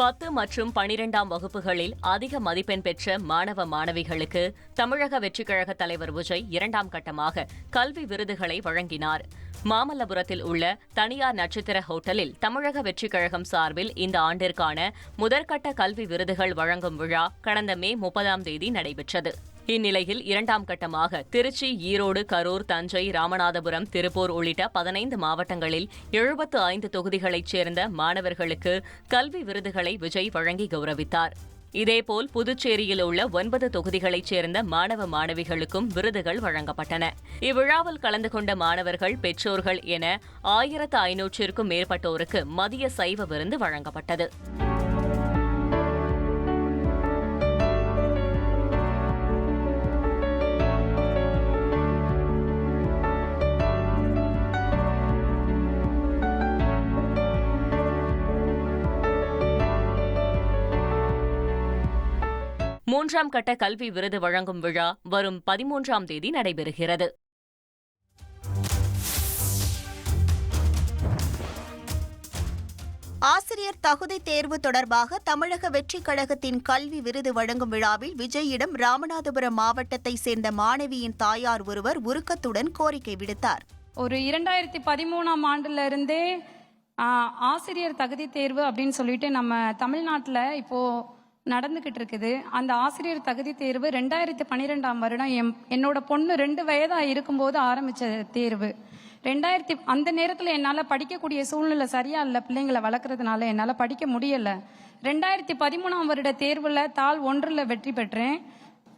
பத்து மற்றும் பனிரெண்டாம் வகுப்புகளில் அதிக மதிப்பெண் பெற்ற மாணவ மாணவிகளுக்கு தமிழக வெற்றிக்கழக தலைவர் விஜய் இரண்டாம் கட்டமாக கல்வி விருதுகளை வழங்கினார். மாமல்லபுரத்தில் உள்ள தனியார் நட்சத்திர ஹோட்டலில் தமிழக வெற்றிக் கழகம் சார்பில் இந்த ஆண்டிற்கான முதற்கட்ட கல்வி விருதுகள் வழங்கும் விழா கடந்த மே முப்பதாம் தேதி நடைபெற்றது. இந்நிலையில் இரண்டாம் கட்டமாக திருச்சி ஈரோடு கரூர் தஞ்சை ராமநாதபுரம் திருப்பூர் உள்ளிட்ட பதினைந்து மாவட்டங்களில் எழுபத்து ஐந்து தொகுதிகளைச் சேர்ந்த மாணவர்களுக்கு கல்வி விருதுகளை விஜய் வழங்கி கௌரவித்தார். இதேபோல் புதுச்சேரியில் உள்ள ஒன்பது தொகுதிகளைச் சேர்ந்த மாணவ மாணவிகளுக்கும் விருதுகள் வழங்கப்பட்டன. இவ்விழாவில் கலந்து கொண்ட மாணவர்கள் பெற்றோர்கள் என ஆயிரத்து ஐநூற்றிற்கும் மேற்பட்டோருக்கு மதிய சைவ விருந்து வழங்கப்பட்டது. மூன்றாம் கட்ட கல்வி விருது வழங்கும் விழா வரும் பதிமூன்றாம் தேதி நடைபெறுகிறது. ஆசிரியர் தகுதி தேர்வு தொடர்பாக தமிழக வெற்றிக் கழகத்தின் கல்வி விருது வழங்கும் விழாவில் விஜயிடம் ராமநாதபுரம் மாவட்டத்தை சேர்ந்த மாணவியின் தாயார் ஒருவர் உருக்கத்துடன் கோரிக்கை விடுத்தார். ஒரு இரண்டாயிரத்தி பதிமூணாம் ஆண்டுல இருந்தே ஆ, ஆசிரியர் தகுதி தேர்வு அப்படின்னு சொல்லிட்டு நம்ம தமிழ்நாட்டில் இப்போ நடந்துகிட்டு இருக்குது அந்த ஆசிரியர் தகுதி தேர்வு ரெண்டாயிரத்தி பன்னிரெண்டாம் வருடம். என் என்னோட பொண்ணு ரெண்டு வயதா இருக்கும்போது ஆரம்பிச்ச தேர்வு. ரெண்டாயிரத்தி அந்த நேரத்தில் என்னால் படிக்கக்கூடிய சூழ்நிலை சரியா இல்லை பிள்ளைங்களை வளர்க்குறதுனால என்னால் படிக்க முடியல. ரெண்டாயிரத்தி பதிமூணாம் வருட தேர்வில் தாள் ஒன்றில் வெற்றி பெற்றேன்.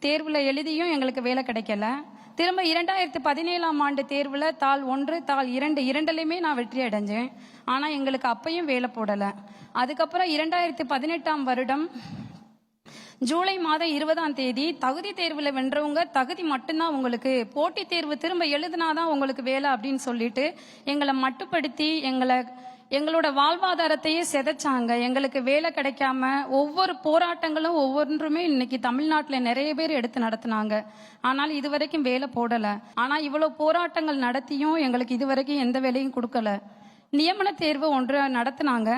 தேர்வில் எழுதியும் எங்களுக்கு வேலை கிடைக்கல. திரும்ப இரண்டாயிரத்தி பதினேழாம் ஆண்டு தேர்வில் தாள் ஒன்று தாள் இரண்டு இரண்டுலையுமே நான் வெற்றி அடைஞ்சேன். ஆனால் எங்களுக்கு அப்பையும் வேலை போடலை. அதுக்கப்புறம் இரண்டாயிரத்தி பதினெட்டாம் வருடம் ஜூலை மாதம் இருபதாம் தேதி தகுதி தேர்வில் வென்றவங்க தகுதி மட்டும்தான் உங்களுக்கு. போட்டித் தேர்வு திரும்ப எழுதினாதான் உங்களுக்கு வேலை அப்படின்னு சொல்லிட்டு எங்களை மட்டுப்படுத்தி எங்களை எங்களோட வாழ்வாதாரத்தையே சிதைச்சாங்க. எங்களுக்கு வேலை கிடைக்காம ஒவ்வொரு போராட்டங்களும் ஒவ்வொன்றுமே இன்னைக்கு தமிழ்நாட்டில் நிறைய பேர் எடுத்து நடத்தினாங்க. ஆனால் இதுவரைக்கும் வேலை போடலை. ஆனால் இவ்வளோ போராட்டங்கள் நடத்தியும் எங்களுக்கு இதுவரைக்கும் எந்த வேலையும் கொடுக்கல. நியமன தேர்வு ஒன்று நடத்தினாங்க.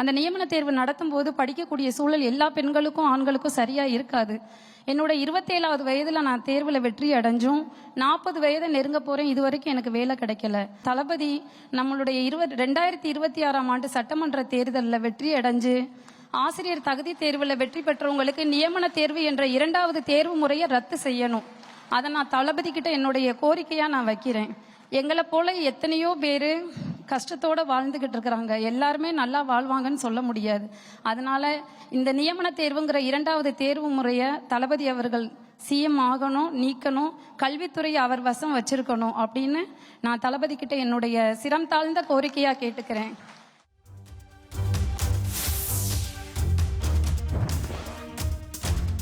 அந்த நியமன தேர்வு நடத்தும் போது படிக்கக்கூடிய சூழல் எல்லா பெண்களுக்கும் ஆண்களுக்கும் சரியா இருக்காது. என்னோட இருபத்தேழாவது வயதுல நான் தேர்வுல வெற்றி அடைஞ்சும் நாற்பது வயதை நெருங்க போறேன் இது வரைக்கும் எனக்கு வேலை கிடைக்கல. தளபதி நம்மளுடைய இருபது ரெண்டாயிரத்தி இருபத்தி ஆறாம் ஆண்டு சட்டமன்ற தேர்தலில் வெற்றி அடைஞ்சு ஆசிரியர் தகுதி தேர்வில் வெற்றி பெற்றவங்களுக்கு நியமன தேர்வு என்ற இரண்டாவது தேர்வு முறையை ரத்து செய்யணும். அதை நான் தளபதி கிட்ட என்னுடைய கோரிக்கையா நான் வைக்கிறேன். எங்களை போல எத்தனையோ பேர் கஷ்டத்தோட வாழ்ந்துகிட்டு இருக்கிறாங்க. எல்லாருமே நல்லா வாழ்வாங்கன்னு சொல்ல முடியாது. அதனால இந்த நியமன தேர்வுங்கிற இரண்டாவது தேர்வு முறையை தளபதி அவர்கள் சிஎம் ஆகணும் நீக்கணும் கல்வித்துறையை அவர் வசம் வச்சிருக்கணும் அப்படின்னு நான் தளபதி கிட்ட என்னுடைய சிரம் தாழ்ந்த கோரிக்கையா கேட்டுக்கிறேன்.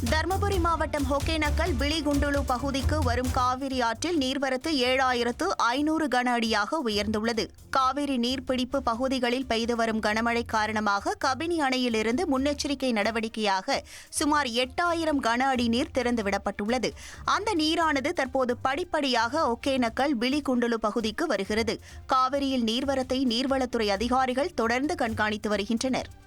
தருமபுரி மாவட்டம் ஒகேனக்கல் பிளிகுண்டுலு பகுதிக்கு வரும் காவிரி ஆற்றில் நீர்வரத்து ஏழாயிரத்து ஐநூறு கன அடியாக உயர்ந்துள்ளது. காவிரி நீர்பிடிப்பு பகுதிகளில் பெய்து வரும் கனமழை காரணமாக கபினி அணையிலிருந்து முன்னெச்சரிக்கை நடவடிக்கையாக சுமார் எட்டாயிரம் கன அடி நீர் திறந்துவிடப்பட்டுள்ளது. அந்த நீரானது தற்போது படிப்படியாக ஒகேனக்கல் பிளிகுண்டுலு பகுதிக்கு வருகிறது. காவிரியில் நீர்வரத்தை நீர்வளத்துறை அதிகாரிகள் தொடர்ந்து கண்காணித்து வருகின்றனர்.